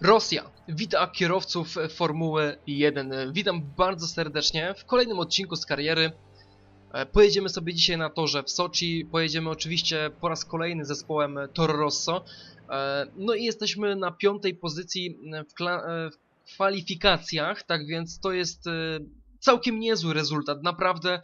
Rosja wita kierowców Formuły 1. Witam bardzo serdecznie w kolejnym odcinku z kariery. E, Pojedziemy sobie dzisiaj na torze w Soczi. Pojedziemy oczywiście po raz kolejny zespołem Toro Rosso. E, No i jesteśmy na piątej pozycji w, e, w kwalifikacjach, tak więc to jest całkiem niezły rezultat. Naprawdę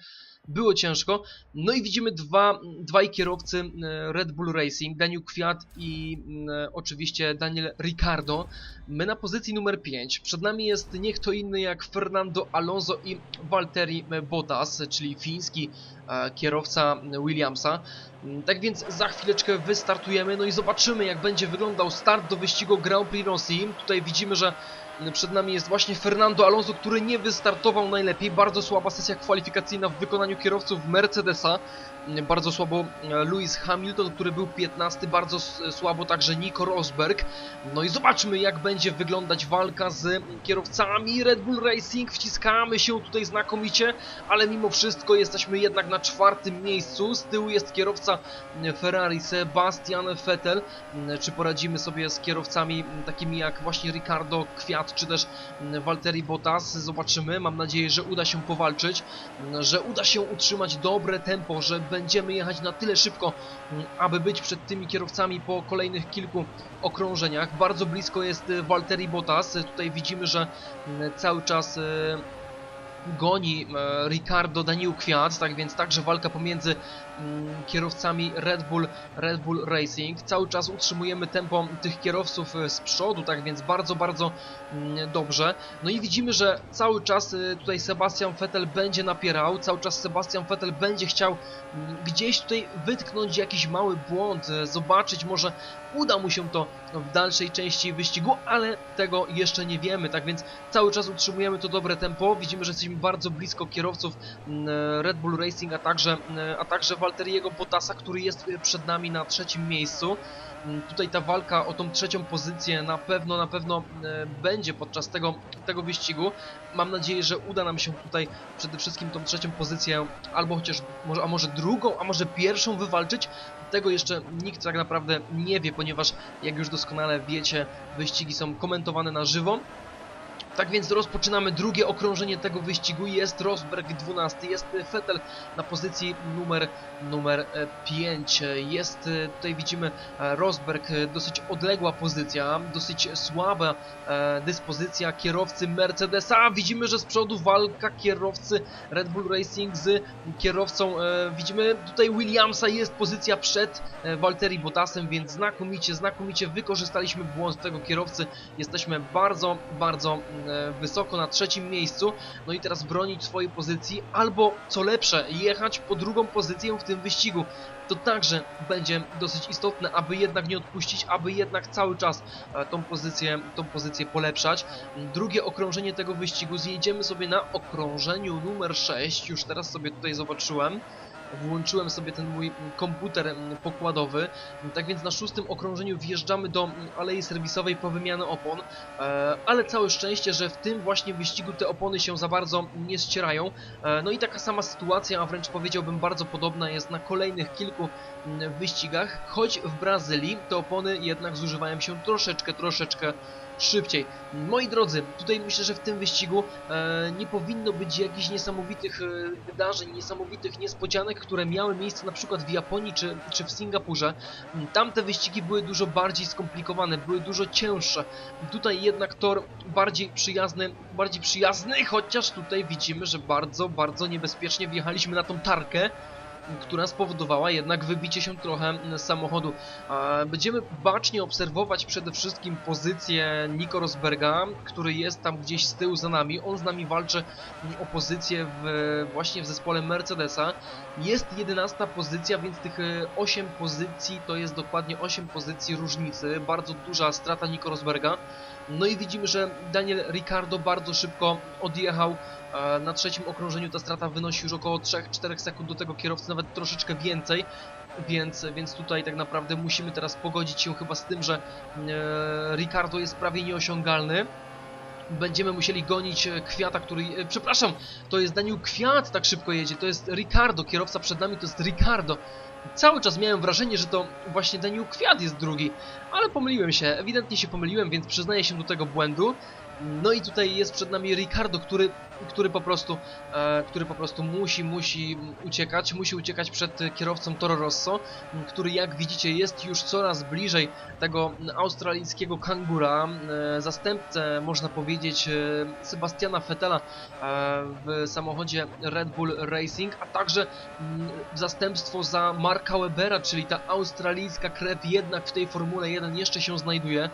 było ciężko. No i widzimy dwa, dwaj kierowcy e, Red Bull Racing, Daniel Kwiat i e, oczywiście Daniel Ricardo. My na pozycji numer 5. Przed nami jest nie kto inny jak Fernando Alonso i Valtteri Bottas, czyli fiński e, kierowca Williamsa. Mm, Tak więc za chwileczkę wystartujemy, no i zobaczymy jak będzie wyglądał start do wyścigu Grand Prix Rosji. Tutaj widzimy, że przed nami jest właśnie Fernando Alonso, który nie wystartował najlepiej. Bardzo słaba sesja kwalifikacyjna w wykonaniu kierowców Mercedesa. Bardzo słabo e, Lewis Hamilton, który był 15, bardzo słabo także Nico Rosberg. No i zobaczmy jak będzie wyglądać walka z kierowcami Red Bull Racing. Wciskamy się tutaj znakomicie, ale mimo wszystko jesteśmy jednak na czwartym miejscu. Z tyłu jest kierowca Ferrari Sebastian Vettel. Czy poradzimy sobie z kierowcami takimi jak właśnie Ricardo Kwiat, czy też Valtteri Bottas? Zobaczymy. Mam nadzieję, że uda się powalczyć, że uda się utrzymać dobre tempo, że będziemy jechać na tyle szybko, aby być przed tymi kierowcami po kolejnych kilku okrążeniach. Bardzo blisko jest e, Valtteri Bottas. Tutaj widzimy, że m, cały czas e, goni e, Ricardo Daniel Kwiat, tak więc także walka pomiędzy mm, kierowcami Red Bull, Red Bull Racing. Cały czas utrzymujemy tempo tych kierowców e, z przodu, tak więc bardzo, bardzo mm, dobrze. No i widzimy, że cały czas e, tutaj Sebastian Vettel będzie napierał, cały czas Sebastian Vettel będzie chciał mm, gdzieś tutaj wytknąć jakiś mały błąd, e, zobaczyć może uda mu się to w dalszej części wyścigu, ale tego jeszcze nie wiemy, tak więc cały czas utrzymujemy to dobre tempo. Widzimy, że jesteśmy bardzo blisko kierowców mm, Red Bull Racing, a także, mm, a także Valteriego Bottasa, który jest y, przed nami na trzecim miejscu. Mm, Tutaj ta walka o tą trzecią pozycję na pewno, na pewno e, będzie podczas tego, tego wyścigu. Mam nadzieję, że uda nam się tutaj przede wszystkim tą trzecią pozycję, albo chociaż, może, a może drugą, a może pierwszą wywalczyć. Tego jeszcze nikt tak naprawdę nie wie, ponieważ jak już doskonale wiecie, wyścigi są komentowane na żywo. Tak więc rozpoczynamy drugie okrążenie tego wyścigu. Jest Rosberg 12, jest Vettel na pozycji numer, numer 5. Jest e, tutaj widzimy e, Rosberg, e, dosyć odległa pozycja, dosyć słaba e, dyspozycja kierowcy Mercedesa. Widzimy, że z przodu walka kierowcy Red Bull Racing z kierowcą. E, widzimy tutaj Williamsa, jest pozycja przed e, Valtteri Bottasem, więc znakomicie, znakomicie wykorzystaliśmy błąd tego kierowcy. Jesteśmy bardzo, bardzo e, wysoko na trzecim miejscu. No i teraz bronić swojej pozycji, albo co lepsze, jechać po drugą pozycję w tym wyścigu. To także będzie dosyć istotne, aby jednak nie odpuścić, aby jednak cały czas e, tą pozycję, tą pozycję polepszać. Drugie okrążenie tego wyścigu zjedziemy sobie na okrążeniu numer 6. Już teraz sobie tutaj zobaczyłem. Włączyłem sobie ten mój komputer mm, pokładowy. Tak więc na szóstym okrążeniu wjeżdżamy do mm, alei serwisowej po wymianę opon. E, ale całe szczęście, że w tym właśnie wyścigu te opony się za bardzo nie ścierają. E, no i taka sama sytuacja, a wręcz powiedziałbym bardzo podobna jest na kolejnych kilku mm, wyścigach, choć w Brazylii te opony jednak zużywają się troszeczkę, troszeczkę szybciej. Moi drodzy, tutaj myślę, że w tym wyścigu e, nie powinno być jakichś niesamowitych e, wydarzeń, niesamowitych niespodzianek, które miały miejsce na przykład w Japonii czy, czy w Singapurze. Mm, Tam te wyścigi były dużo bardziej skomplikowane, były dużo cięższe. Tutaj jednak tor bardziej przyjazny, bardziej przyjazny, chociaż tutaj widzimy, że bardzo, bardzo niebezpiecznie wjechaliśmy na tą tarkę która spowodowała jednak wybicie się trochę mm, samochodu. E, Będziemy bacznie obserwować przede wszystkim pozycję Nico Rosberga, który jest tam gdzieś z tyłu za nami. On z nami walczy o pozycję w, właśnie w zespole Mercedesa. Jest 11 pozycja, więc tych 8 pozycji to jest dokładnie 8 pozycji różnicy. Bardzo duża strata Nico Rosberga. No i widzimy, że Daniel Ricardo bardzo szybko odjechał. E, Na trzecim okrążeniu ta strata wynosi już około 3-4 sekund do tego kierowcy, nawet troszeczkę więcej. Więc, więc tutaj tak naprawdę musimy teraz pogodzić się chyba z tym, że e, Ricardo jest prawie nieosiągalny. Będziemy musieli gonić e, Kwiata, który... Przepraszam, to jest Daniel Kwiat tak szybko jedzie, to jest Ricardo, kierowca przed nami to jest Ricardo. Cały czas miałem wrażenie, że to właśnie Daniel Kwiat jest drugi, ale pomyliłem się, ewidentnie się pomyliłem, więc przyznaję się do tego błędu. No i tutaj jest przed nami Ricardo, który, który, po prostu, e, który po prostu musi, musi uciekać, musi uciekać przed kierowcą Toro Rosso, który jak widzicie jest już coraz bliżej tego australijskiego kangura, e, zastępcę można powiedzieć e, Sebastiana Vettela e, w samochodzie Red Bull Racing, a także mm, zastępstwo za Marka Webera, czyli ta australijska krew jednak w tej Formule 1 jeszcze się znajduje.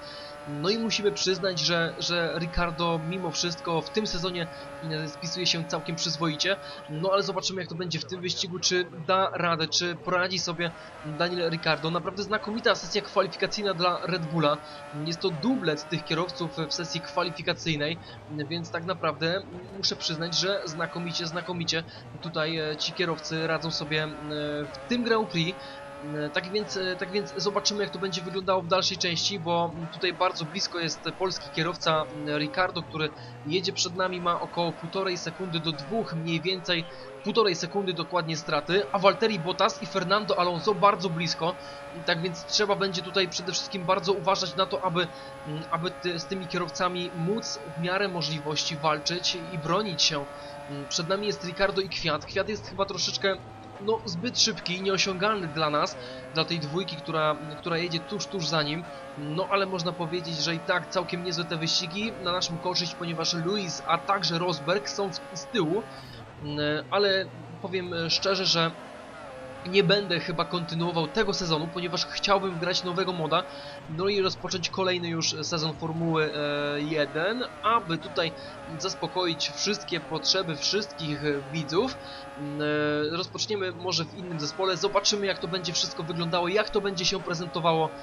No i musimy przyznać, że, że Ricardo mimo wszystko w tym sezonie spisuje się całkiem przyzwoicie. No ale zobaczymy jak to będzie w tym wyścigu, czy da radę, czy poradzi sobie Daniel Ricardo. Naprawdę znakomita sesja kwalifikacyjna dla Red Bulla. Jest to dublet tych kierowców w sesji kwalifikacyjnej, więc tak naprawdę muszę przyznać, że znakomicie, znakomicie tutaj e, ci kierowcy radzą sobie e, w tym Grand Prix. E, tak więc, e, tak więc zobaczymy jak to będzie wyglądało w dalszej części, bo tutaj bardzo blisko jest polski kierowca Ricardo, który jedzie przed nami, ma około półtorej sekundy do dwóch mniej więcej półtorej sekundy dokładnie straty, a Valtteri Bottas i Fernando Alonso bardzo blisko, tak więc trzeba będzie tutaj przede wszystkim bardzo uważać na to, aby, aby ty, z tymi kierowcami móc w miarę możliwości walczyć i bronić się. Przed nami jest Ricardo i Kwiat. Kwiat jest chyba troszeczkę no, zbyt szybki i nieosiągalny dla nas, dla tej dwójki, która, która jedzie tuż, tuż za nim. No ale można powiedzieć, że i tak całkiem niezłe te wyścigi na naszym korzyść, ponieważ Luis, a także Rosberg są z tyłu. Mm, ale powiem szczerze, że nie będę chyba kontynuował tego sezonu, ponieważ chciałbym grać nowego moda, no i rozpocząć kolejny już sezon Formuły 1, e, aby tutaj zaspokoić wszystkie potrzeby wszystkich widzów. Mm, e, rozpoczniemy może w innym zespole, zobaczymy jak to będzie wszystko wyglądało, jak to będzie się prezentowało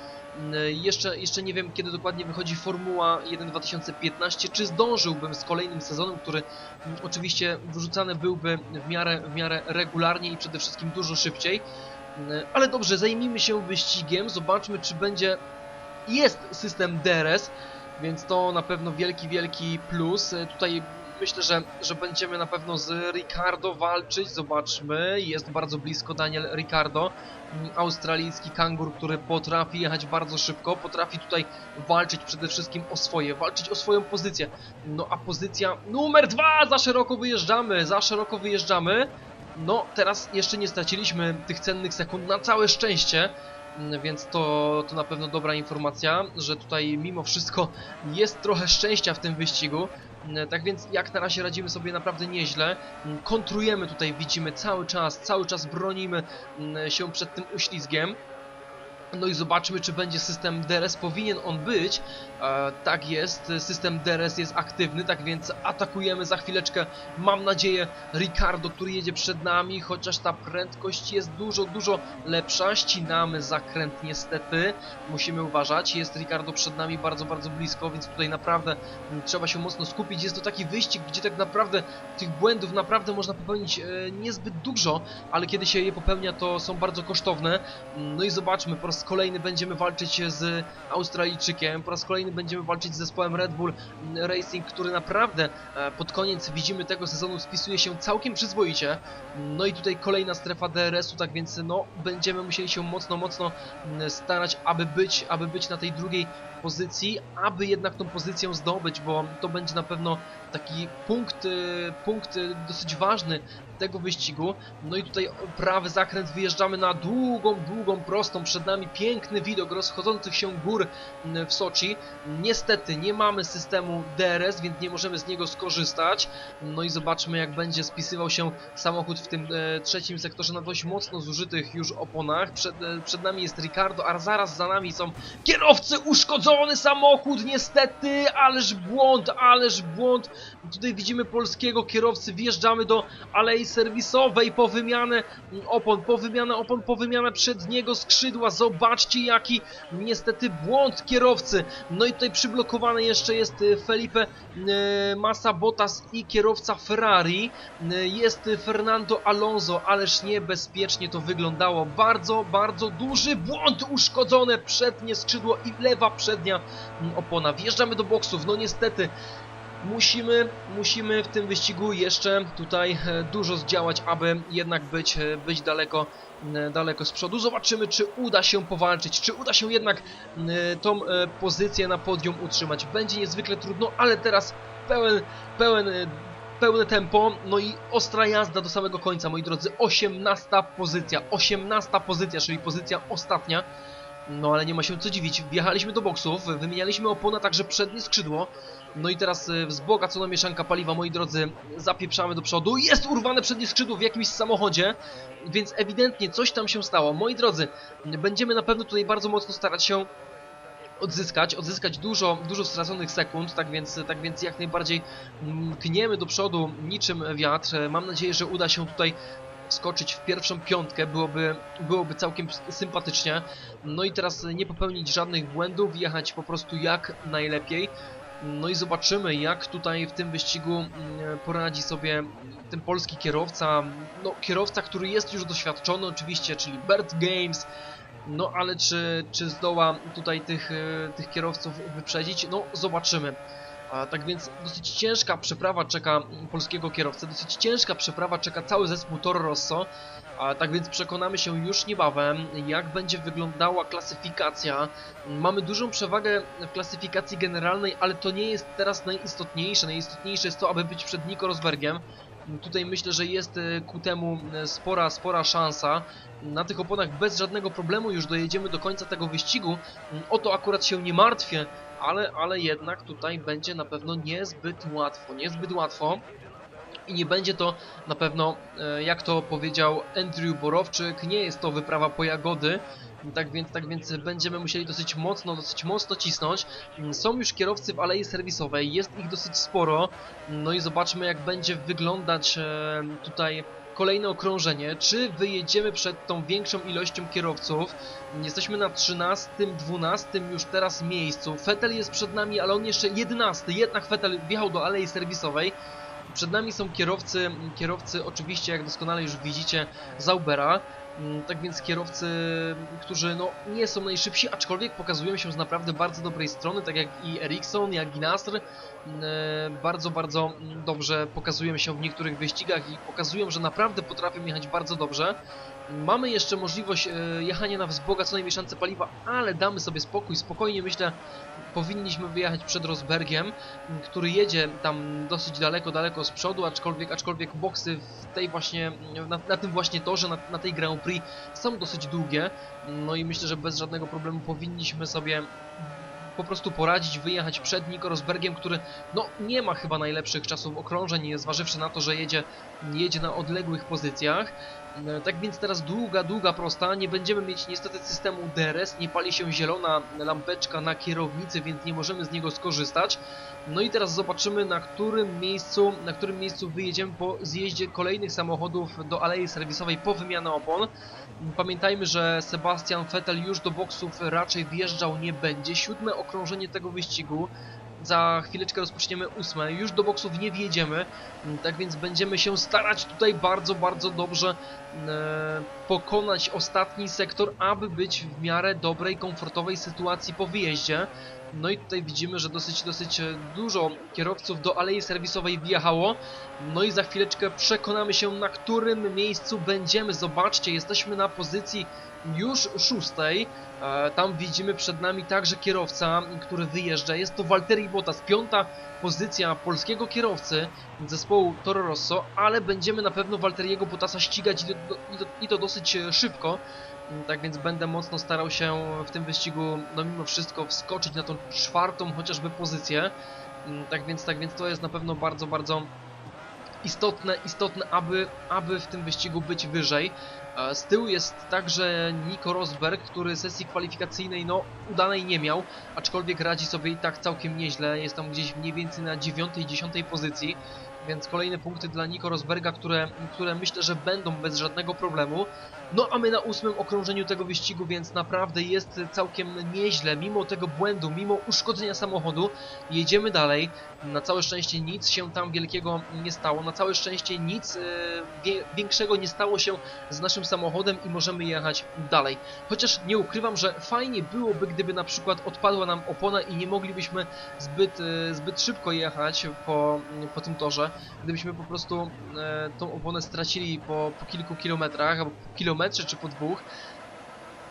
jeszcze, jeszcze nie wiem, kiedy dokładnie wychodzi Formuła 1 2015, czy zdążyłbym z kolejnym sezonem, który oczywiście wyrzucany byłby w miarę, w miarę regularnie i przede wszystkim dużo szybciej. E, ale dobrze, zajmijmy się wyścigiem, zobaczmy, czy będzie... Jest system DRS, więc to na pewno wielki, wielki plus. E, tutaj myślę, że, że będziemy na pewno z Ricardo walczyć. Zobaczmy, jest bardzo blisko Daniel Ricardo, australijski kangur, który potrafi jechać bardzo szybko, potrafi tutaj walczyć przede wszystkim o swoje, walczyć o swoją pozycję. No a pozycja numer dwa, za szeroko wyjeżdżamy, za szeroko wyjeżdżamy. No, teraz jeszcze nie straciliśmy tych cennych sekund, na całe szczęście więc to, to na pewno dobra informacja, że tutaj mimo wszystko jest trochę szczęścia w tym wyścigu. Tak więc jak na razie radzimy sobie naprawdę nieźle. Kontrujemy tutaj, widzimy cały czas, cały czas bronimy mm, się przed tym uślizgiem. No i zobaczmy, czy będzie system DRS. Powinien on być. E, tak jest, system DRS jest aktywny, tak więc atakujemy za chwileczkę. Mam nadzieję Ricardo, który jedzie przed nami, chociaż ta prędkość jest dużo, dużo lepsza. Ścinamy zakręt niestety. Musimy uważać. Jest Ricardo przed nami bardzo, bardzo blisko, więc tutaj naprawdę trzeba się mocno skupić. Jest to taki wyścig, gdzie tak naprawdę tych błędów naprawdę można popełnić e, niezbyt dużo, ale kiedy się je popełnia, to są bardzo kosztowne. No i zobaczmy, po raz kolejny będziemy walczyć z Australijczykiem, po raz kolejny będziemy walczyć z zespołem Red Bull Racing, który naprawdę e, pod koniec widzimy tego sezonu spisuje się całkiem przyzwoicie. No i tutaj kolejna strefa DRS-u, tak więc no będziemy musieli się mocno, mocno starać, aby być, aby być na tej drugiej pozycji, aby jednak tą pozycję zdobyć, bo to będzie na pewno taki punkt, y, punkt y, dosyć ważny tego wyścigu. No i tutaj prawy zakręt, wyjeżdżamy na długą, długą, prostą. Przed nami piękny widok rozchodzących się gór w Soczi. Niestety nie mamy systemu DRS, więc nie możemy z niego skorzystać. No i zobaczmy jak będzie spisywał się samochód w tym e, trzecim sektorze na dość mocno zużytych już oponach. Przed, e, przed nami jest Ricardo, a zaraz za nami są kierowcy, uszkodzony samochód niestety, ależ błąd, ależ błąd. Tutaj widzimy polskiego kierowcy, wjeżdżamy do alei serwisowej po wymianę opon, po wymianę opon, po wymianę przedniego skrzydła. Zobaczcie jaki niestety błąd kierowcy. No i tutaj przyblokowany jeszcze jest e, Felipe e, Massa Bottas i kierowca Ferrari. E, jest Fernando Alonso, ależ niebezpiecznie to wyglądało. Bardzo, bardzo duży błąd, uszkodzone przednie skrzydło i lewa przednia opona. Wjeżdżamy do boksów, no niestety Musimy, musimy w tym wyścigu jeszcze tutaj e, dużo zdziałać, aby jednak być, e, być daleko, daleko z przodu. Zobaczymy, czy uda się powalczyć, czy uda się jednak tą e, pozycję na podium utrzymać. Będzie niezwykle trudno, ale teraz pełen, pełen, pełne tempo, no i ostra jazda do samego końca, moi drodzy. 18 pozycja, 18 pozycja, czyli pozycja ostatnia. No ale nie ma się co dziwić, wjechaliśmy do boksów, wymienialiśmy opona, także przednie skrzydło. No i teraz y, wzbogacona mieszanka paliwa, moi drodzy, zapieprzamy do przodu. Jest urwane przednie skrzydło w jakimś samochodzie, więc ewidentnie coś tam się stało. Moi drodzy, będziemy na pewno tutaj bardzo mocno starać się odzyskać, odzyskać dużo, dużo straconych sekund, tak więc, tak więc jak najbardziej mm, kniemy do przodu niczym wiatr. Mam nadzieję, że uda się tutaj wskoczyć w pierwszą piątkę, byłoby, byłoby całkiem sympatycznie. No i teraz nie popełnić żadnych błędów, jechać po prostu jak najlepiej. No i zobaczymy, jak tutaj w tym wyścigu mm, poradzi sobie ten polski kierowca. No, kierowca, który jest już doświadczony oczywiście, czyli Bert Games. No ale czy, czy zdoła tutaj tych, e, tych kierowców wyprzedzić? No zobaczymy. A, tak więc dosyć ciężka przeprawa czeka polskiego kierowcę, dosyć ciężka przeprawa czeka cały zespół Toro Rosso. A, tak więc przekonamy się już niebawem, jak będzie wyglądała klasyfikacja. Mamy dużą przewagę w klasyfikacji generalnej, ale to nie jest teraz najistotniejsze. Najistotniejsze jest to, aby być przed Nico Rosbergiem. Tutaj myślę, że jest e, ku temu e, spora, spora szansa. Na tych oponach bez żadnego problemu już dojedziemy do końca tego wyścigu. O to akurat się nie martwię, ale, ale jednak tutaj będzie na pewno niezbyt łatwo, niezbyt łatwo. I nie będzie to na pewno, e, jak to powiedział Andrew Borowczyk, nie jest to wyprawa po jagody, tak więc, tak więc będziemy musieli dosyć mocno, dosyć mocno cisnąć. Są już kierowcy w alei serwisowej, jest ich dosyć sporo, no i zobaczmy jak będzie wyglądać e, tutaj kolejne okrążenie, czy wyjedziemy przed tą większą ilością kierowców. Jesteśmy na 13, 12 już teraz miejscu. Fetel jest przed nami, ale on jeszcze 11. Jednak Fetel wjechał do alei serwisowej. Przed nami są kierowcy, kierowcy oczywiście jak doskonale już widzicie Zaubera. Tak więc kierowcy, którzy no, nie są najszybsi, aczkolwiek pokazują się z naprawdę bardzo dobrej strony, tak jak i Ericsson, jak i Nasr. Bardzo, bardzo dobrze pokazują się w niektórych wyścigach i pokazują, że naprawdę potrafią jechać bardzo dobrze. Mamy jeszcze możliwość e, jechania na wzbogaconej mieszance paliwa, ale damy sobie spokój, spokojnie myślę powinniśmy wyjechać przed Rosbergiem, który jedzie tam dosyć daleko, daleko z przodu, aczkolwiek, aczkolwiek boksy w tej właśnie, na, na tym właśnie torze, na, na tej Grand Prix są dosyć długie, no i myślę, że bez żadnego problemu powinniśmy sobie po prostu poradzić, wyjechać przed Nico Rosbergiem, który no nie ma chyba najlepszych czasów okrążeń, zważywszy na to, że jedzie, jedzie na odległych pozycjach. E, tak więc teraz długa, długa prosta, nie będziemy mieć niestety systemu DRS, nie pali się zielona lampeczka na kierownicy, więc nie możemy z niego skorzystać. No i teraz zobaczymy na którym miejscu, na którym miejscu wyjedziemy po zjeździe kolejnych samochodów do alei serwisowej po wymianę opon. Pamiętajmy, że Sebastian Vettel już do boksów raczej wjeżdżał nie będzie. Siódme okrążenie tego wyścigu. Za chwileczkę rozpoczniemy ósme. Już do boksów nie wjedziemy. Tak więc będziemy się starać tutaj bardzo, bardzo dobrze pokonać ostatni sektor, aby być w miarę dobrej, komfortowej sytuacji po wyjeździe. No i tutaj widzimy, że dosyć, dosyć dużo kierowców do alei serwisowej wjechało. No i za chwileczkę przekonamy się, na którym miejscu będziemy. Zobaczcie, jesteśmy na pozycji już szóstej. E, tam widzimy przed nami także kierowca, który wyjeżdża. Jest to Walteri Bottas, piąta pozycja polskiego kierowcy zespołu Toro Rosso, ale będziemy na pewno Walteriego Bottasa ścigać i to, i to, i to dosyć szybko. Tak więc będę mocno starał się w tym wyścigu, no mimo wszystko, wskoczyć na tą czwartą chociażby pozycję. Tak więc, tak więc to jest na pewno bardzo, bardzo istotne, istotne aby, aby w tym wyścigu być wyżej. E, z tyłu jest także Nico Rosberg, który sesji kwalifikacyjnej no udanej nie miał, aczkolwiek radzi sobie i tak całkiem nieźle, jest tam gdzieś mniej więcej na 9-10 pozycji, więc kolejne punkty dla Nico Rosberga, które, które myślę, że będą bez żadnego problemu. No a my na ósmym okrążeniu tego wyścigu, więc naprawdę jest całkiem nieźle, mimo tego błędu, mimo uszkodzenia samochodu, jedziemy dalej. Na całe szczęście nic się tam wielkiego nie stało, Na całe szczęście nic wie, większego nie stało się z naszym samochodem i możemy jechać dalej. Chociaż nie ukrywam, że fajnie byłoby, gdyby na przykład odpadła nam opona i nie moglibyśmy zbyt, e, zbyt szybko jechać po, po tym torze. Gdybyśmy po prostu e, tą oponę stracili po, po kilku kilometrach, albo po kilometrze czy po dwóch,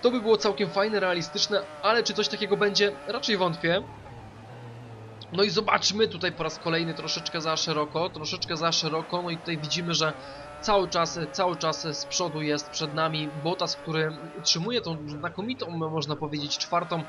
to by było całkiem fajne, realistyczne, ale czy coś takiego będzie? Raczej wątpię. No i zobaczmy tutaj po raz kolejny troszeczkę za szeroko, troszeczkę za szeroko, no i tutaj widzimy, że cały czas, cały czas z przodu jest przed nami Bottas, który utrzymuje tą znakomitą, można powiedzieć, czwartą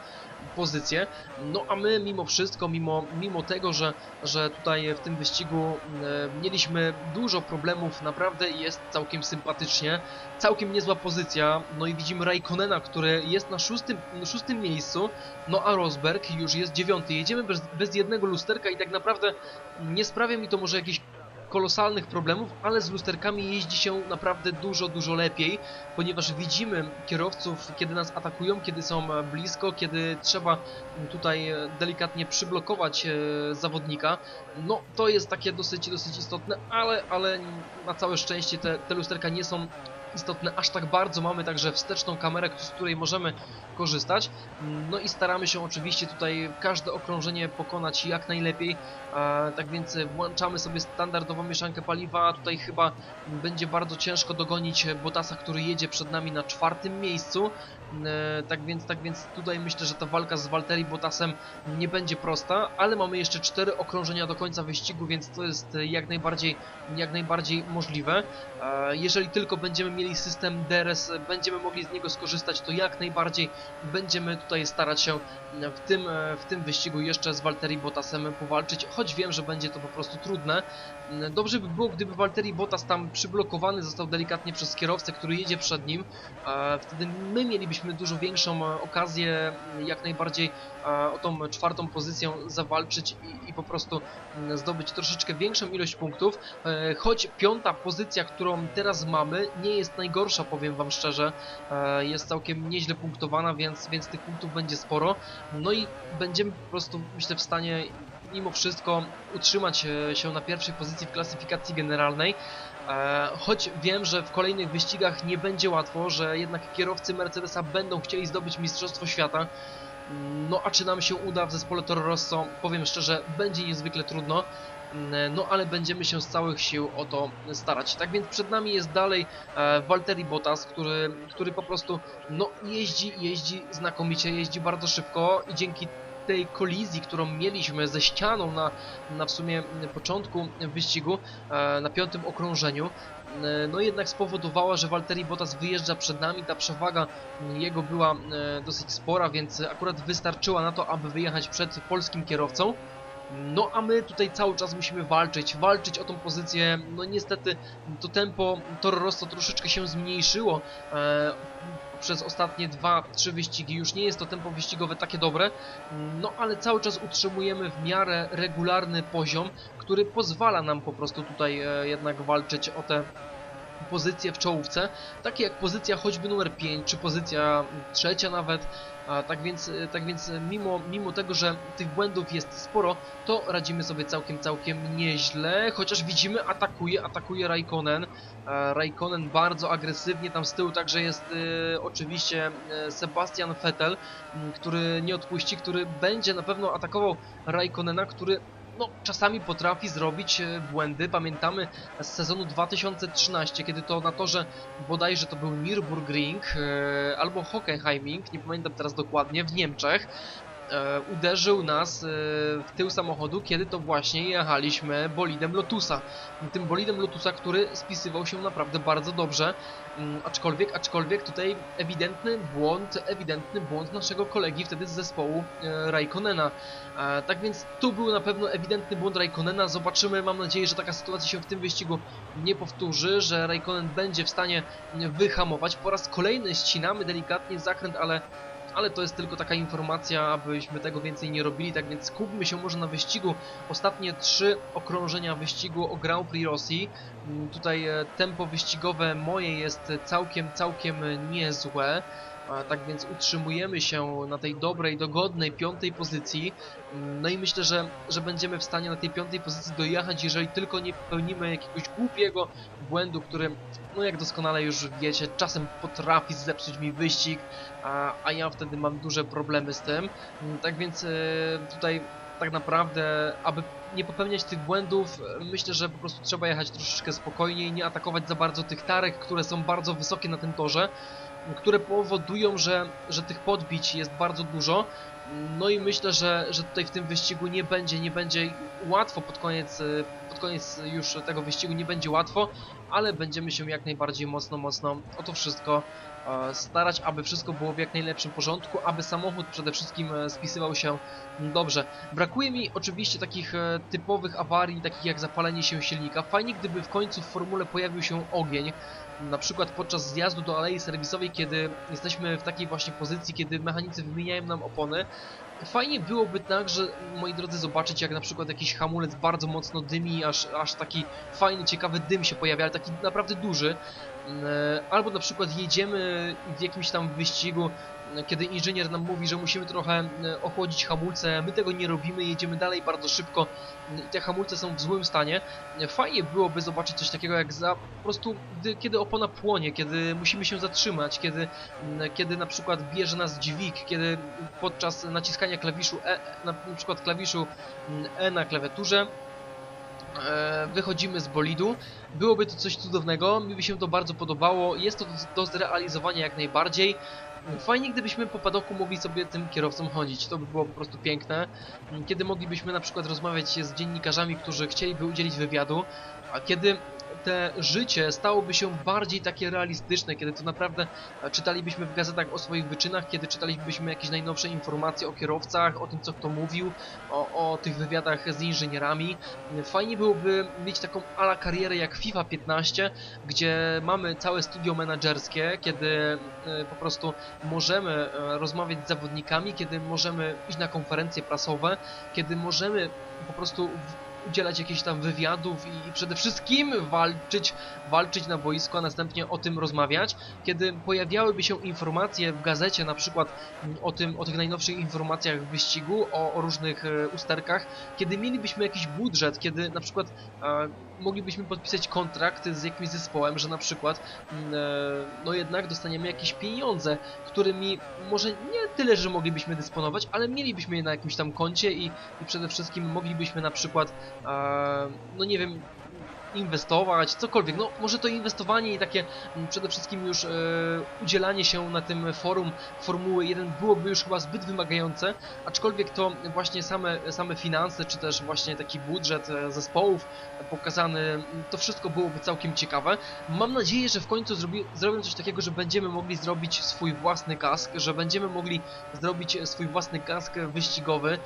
pozycję. No a my mimo wszystko, mimo, mimo tego, że, że tutaj w tym wyścigu e, mieliśmy dużo problemów, naprawdę jest całkiem sympatycznie, całkiem niezła pozycja. No i widzimy Raikkonena, który jest na szóstym, szóstym miejscu, no a Rosberg już jest dziewiąty. Jedziemy bez, bez jednego lusterka i tak naprawdę nie sprawia mi to może jakichś kolosalnych problemów, ale z lusterkami jeździ się naprawdę dużo, dużo lepiej, ponieważ widzimy kierowców, kiedy nas atakują, kiedy są blisko, kiedy trzeba tutaj delikatnie przyblokować e, zawodnika. No, to jest takie dosyć, dosyć istotne, ale, ale na całe szczęście te, te lusterka nie są istotne aż tak bardzo. Mamy także wsteczną kamerę, z której możemy korzystać. No i staramy się oczywiście tutaj każde okrążenie pokonać jak najlepiej. tak więc włączamy sobie standardową mieszankę paliwa. Tutaj chyba będzie bardzo ciężko dogonić Botasa, który jedzie przed nami na czwartym miejscu. E, tak więc, tak więc tutaj myślę, że ta walka z Walteri Bottasem nie będzie prosta, ale mamy jeszcze cztery okrążenia do końca wyścigu, więc to jest jak najbardziej, jak najbardziej możliwe. E, jeżeli tylko będziemy mieli system DRS, będziemy mogli z niego skorzystać, to jak najbardziej będziemy tutaj starać się w tym, e, w tym wyścigu jeszcze z Walteri Bottasem powalczyć, choć wiem, że będzie to po prostu trudne. Dobrze by było, gdyby Walteri Bottas tam przyblokowany został delikatnie przez kierowcę, który jedzie przed nim. Wtedy my mielibyśmy dużo większą e, okazję jak najbardziej o tą czwartą pozycję zawalczyć i, i po prostu zdobyć troszeczkę większą ilość punktów. E, choć piąta pozycja, którą teraz mamy, nie jest najgorsza, powiem Wam szczerze. E, jest całkiem nieźle punktowana, więc, więc tych punktów będzie sporo. No i będziemy po prostu, myślę, w stanie mimo wszystko utrzymać e, się na pierwszej pozycji w klasyfikacji generalnej. E, choć wiem, że w kolejnych wyścigach nie będzie łatwo, że jednak kierowcy Mercedesa będą chcieli zdobyć Mistrzostwo Świata. No a czy nam się uda w zespole Toro Rosso, powiem szczerze, będzie niezwykle trudno. No ale będziemy się z całych sił o to starać. Tak więc przed nami jest dalej e, Valtteri Bottas, który, który po prostu no, jeździ, jeździ znakomicie, jeździ bardzo szybko i dzięki tej kolizji, którą mieliśmy ze ścianą na, na w sumie początku wyścigu, e, na piątym okrążeniu, e, no jednak spowodowała, że Valtteri Bottas wyjeżdża przed nami, ta przewaga jego była e, dosyć spora, więc akurat wystarczyła na to, aby wyjechać przed polskim kierowcą. No a my tutaj cały czas musimy walczyć, walczyć o tą pozycję, no niestety to tempo Toro Rosso troszeczkę się zmniejszyło przez ostatnie 2-3 wyścigi. Już nie jest to tempo wyścigowe takie dobre, no ale cały czas utrzymujemy w miarę regularny poziom, który pozwala nam po prostu tutaj e, jednak walczyć o te pozycje w czołówce, takie jak pozycja choćby numer 5, czy pozycja trzecia nawet, a, tak więc, tak więc mimo, mimo tego, że tych błędów jest sporo, to radzimy sobie całkiem, całkiem nieźle, chociaż widzimy, atakuje, atakuje Raikkonen, e, Raikkonen bardzo agresywnie, tam z tyłu także jest e, oczywiście e, Sebastian Vettel, który nie odpuści, który będzie na pewno atakował Raikkonena, który no, czasami potrafi zrobić e, błędy. Pamiętamy z sezonu 2013, kiedy to na torze bodajże to był Nürburgring e, albo Hockenheiming, nie pamiętam teraz dokładnie, w Niemczech e, uderzył nas e, w tył samochodu, kiedy to właśnie jechaliśmy bolidem Lotusa. Tym bolidem Lotusa, który spisywał się naprawdę bardzo dobrze, mm, aczkolwiek, aczkolwiek tutaj ewidentny błąd, ewidentny błąd naszego kolegi wtedy z zespołu e, Raikkonena. E, tak więc tu był na pewno ewidentny błąd Raikkonena. Zobaczymy, mam nadzieję, że taka sytuacja się w tym wyścigu nie powtórzy, że Raikkonen będzie w stanie wyhamować. Po raz kolejny ścinamy delikatnie zakręt, ale ale to jest tylko taka informacja, abyśmy tego więcej nie robili, tak więc skupmy się może na wyścigu. Ostatnie trzy okrążenia wyścigu o Grand Prix Rosji. Mm, tutaj e, tempo wyścigowe moje jest całkiem, całkiem niezłe. Tak więc utrzymujemy się na tej dobrej, dogodnej piątej pozycji. Mm, No i myślę, że, że będziemy w stanie na tej piątej pozycji dojechać, jeżeli tylko nie popełnimy jakiegoś głupiego błędu, który, no jak doskonale już wiecie, czasem potrafi zepsuć mi wyścig, a, a ja wtedy mam duże problemy z tym. Mm, Tak więc e, tutaj tak naprawdę, aby nie popełniać tych błędów, e, myślę, że po prostu trzeba jechać troszeczkę spokojniej, nie atakować za bardzo tych tarek, które są bardzo wysokie na tym torze, które powodują, że, że tych podbić jest bardzo dużo. No i myślę, że, że tutaj w tym wyścigu nie będzie, nie będzie łatwo pod koniec, pod koniec już tego wyścigu nie będzie łatwo, ale będziemy się jak najbardziej mocno, mocno o to wszystko e, starać, aby wszystko było w jak najlepszym porządku, aby samochód przede wszystkim e, spisywał się dobrze. Brakuje mi oczywiście takich e, typowych awarii, takich jak zapalenie się silnika. Fajnie, gdyby w końcu w formule pojawił się ogień, na przykład podczas zjazdu do alei serwisowej, kiedy jesteśmy w takiej właśnie pozycji, kiedy mechanicy wymieniają nam opony. Fajnie byłoby tak, że moi drodzy zobaczyć jak na przykład jakiś hamulec bardzo mocno dymi, aż, aż taki fajny, ciekawy dym się pojawia, ale taki naprawdę duży. E, Albo na przykład jedziemy w jakimś tam wyścigu, kiedy inżynier nam mówi, że musimy trochę e, ochłodzić hamulce, my tego nie robimy, jedziemy dalej bardzo szybko i te hamulce są w złym stanie. E, Fajnie byłoby zobaczyć coś takiego jak za po prostu gdy, kiedy opona płonie, kiedy musimy się zatrzymać, kiedy, kiedy na przykład bierze nas dźwig, kiedy podczas naciskania klawiszu E, na, przykład klawiszu E na klawiaturze e, wychodzimy z bolidu. Byłoby to coś cudownego, mi by się to bardzo podobało, jest to do, zrealizowania jak najbardziej. Fajnie gdybyśmy po padoku mogli sobie tym kierowcom chodzić, to by było po prostu piękne. Kiedy moglibyśmy na przykład rozmawiać z dziennikarzami, którzy chcieliby udzielić wywiadu, a kiedy te życie stałoby się bardziej takie realistyczne, kiedy to naprawdę e, czytalibyśmy w gazetach o swoich wyczynach, kiedy czytalibyśmy jakieś najnowsze informacje o kierowcach, o tym co kto mówił, o, o tych wywiadach z inżynierami. Fajnie byłoby mieć taką ala karierę jak FIFA 15, gdzie mamy całe studio menedżerskie, kiedy e, po prostu możemy e, rozmawiać z zawodnikami, kiedy możemy iść na konferencje prasowe, kiedy możemy po prostu udzielać jakichś tam wywiadów i przede wszystkim walczyć, walczyć na boisku, a następnie o tym rozmawiać. Kiedy pojawiałyby się informacje w gazecie na przykład mm, o tym, o tych najnowszych informacjach w wyścigu, o, o różnych e, usterkach, kiedy mielibyśmy jakiś budżet, kiedy na przykład e, moglibyśmy podpisać kontrakt z jakimś zespołem, że na przykład mm, e, no jednak dostaniemy jakieś pieniądze, którymi może nie tyle, że moglibyśmy dysponować, ale mielibyśmy je na jakimś tam koncie i, i przede wszystkim moglibyśmy na przykład, no nie wiem, inwestować, cokolwiek. No może to inwestowanie i takie mm, przede wszystkim już e, udzielanie się na tym forum Formuły 1 byłoby już chyba zbyt wymagające, aczkolwiek to właśnie same, same finanse, czy też właśnie taki budżet e, zespołów pokazany, to wszystko byłoby całkiem ciekawe. Mam nadzieję, że w końcu zrobi, zrobią coś takiego, że będziemy mogli zrobić swój własny kask, że będziemy mogli zrobić swój własny kask wyścigowy e,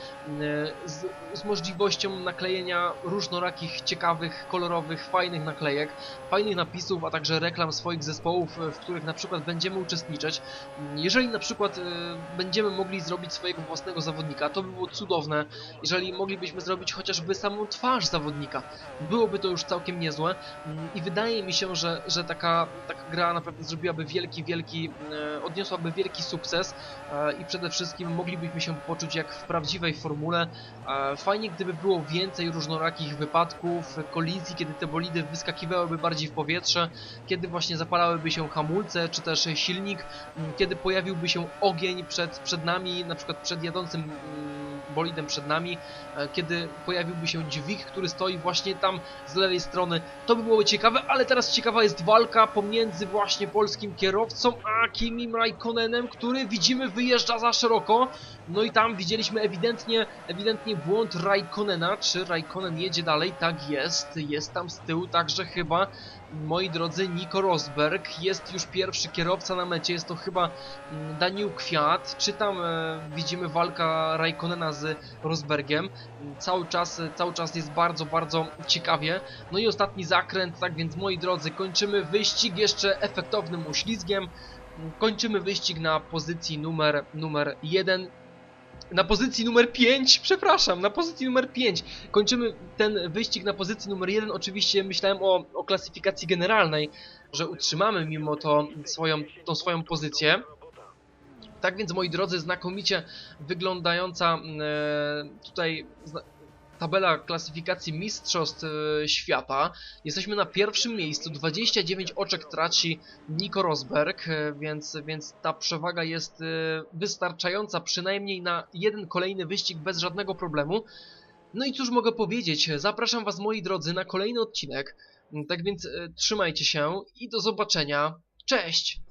z, z możliwością naklejenia różnorakich, ciekawych, kolorowych, fajnych naklejek, fajnych napisów, a także reklam swoich zespołów, e, w których na przykład będziemy uczestniczyć. Jeżeli na przykład e, będziemy mogli zrobić swojego własnego zawodnika, to by było cudowne. Jeżeli moglibyśmy zrobić chociażby samą twarz zawodnika, byłoby to już całkiem niezłe Mm, i wydaje mi się, że, że taka, taka gra naprawdę zrobiłaby wielki, wielki, e, odniosłaby wielki sukces i przede wszystkim moglibyśmy się poczuć jak w prawdziwej formule. Fajnie gdyby było więcej różnorakich wypadków, kolizji, kiedy te bolidy wyskakiwałyby bardziej w powietrze, kiedy właśnie zapalałyby się hamulce, czy też silnik, m, kiedy pojawiłby się ogień przed, przed nami, na przykład przed jadącym mm, bolidem przed nami, e, kiedy pojawiłby się dźwig, który stoi właśnie tam z lewej strony. To by było ciekawe, ale teraz ciekawa jest walka pomiędzy właśnie polskim kierowcą a Kimi Raikkonenem, który widzimy wyjeżdża za szeroko. No i tam widzieliśmy ewidentnie, ewidentnie błąd Raikkonena. Czy Raikkonen jedzie dalej? Tak jest. Jest tam z tyłu także chyba, moi drodzy, Nico Rosberg. Jest już pierwszy kierowca na mecie. Jest to chyba mm, Daniel Kwiat. Czy tam e, widzimy walka Raikkonena z Rosbergiem. Cały czas, cały czas jest bardzo, bardzo ciekawie. No i ostatni zakręt, tak więc moi drodzy, kończymy wyścig jeszcze efektownym uślizgiem. Kończymy wyścig na pozycji numer, numer 1. Na pozycji numer 5, przepraszam, na pozycji numer 5. Kończymy ten wyścig na pozycji numer 1. Oczywiście myślałem o, o klasyfikacji generalnej, że utrzymamy mimo to swoją, tą swoją pozycję. Tak więc moi drodzy, znakomicie wyglądająca e, tutaj zna- tabela klasyfikacji Mistrzostw e, Świata. Jesteśmy na pierwszym miejscu, 29 oczek traci Nico Rosberg, e, więc, więc ta przewaga jest e, wystarczająca przynajmniej na jeden kolejny wyścig bez żadnego problemu. No i cóż mogę powiedzieć, zapraszam Was moi drodzy na kolejny odcinek, tak więc trzymajcie się i do zobaczenia, cześć!